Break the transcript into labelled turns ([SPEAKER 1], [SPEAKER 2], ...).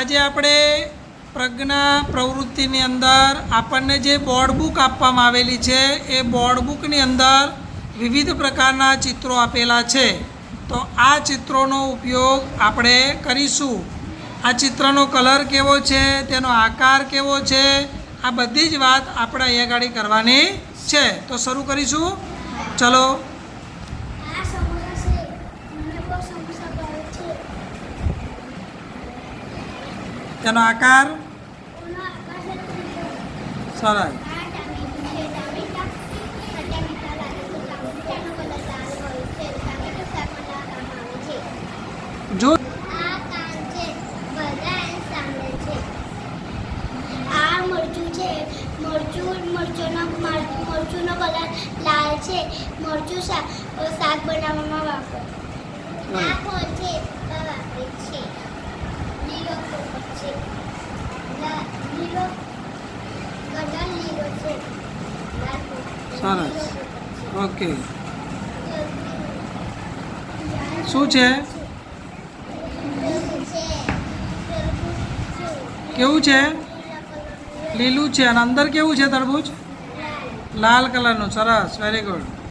[SPEAKER 1] આજે આપણે પ્રજ્ઞા પ્રવૃત્તિની અંદર આપણને જે બોર્ડ બુક આપવામાં આવેલી છે, એ બોર્ડ બુકની અંદર વિવિધ પ્રકારના ચિત્રો આપેલા છે. તો આ ચિત્રોનો ઉપયોગ આપણે કરીશું. આ ચિત્રનો કલર કેવો છે, તેનો આકાર કેવો છે, આ બધી જ વાત આપણે અહીંયા આગળ કરવાની છે. તો શરૂ કરીશું. ચલો
[SPEAKER 2] આ સમોસા છે મને બહુ સમોસા ભાવે છે
[SPEAKER 1] તેનો આકાર
[SPEAKER 2] ઓનો આકાશ જ લીલો.
[SPEAKER 1] સરસ
[SPEAKER 2] આ ટામેટું છે ટામેટા ખટ્ટા મીઠા લાગે છે ટામેટાનો કલર લાલ હોય છે ટામેટું શાક બનાવવામાં આકાર છે
[SPEAKER 1] જો
[SPEAKER 2] મરચુંનો કલર લાલ છે મરચું શાક બનાવવામાં વાપરે આ છે આ વાપરે છે લીલો પોપટ છે લા- લીલો કલર લીલો છે લાલ પોપટ છે.
[SPEAKER 1] સરસ. ઓકે. શું છે? કેવું છે? લીલું છે અને અંદર કેવું છે તરબૂચ? લાલ કલરનું. સરસ. Very good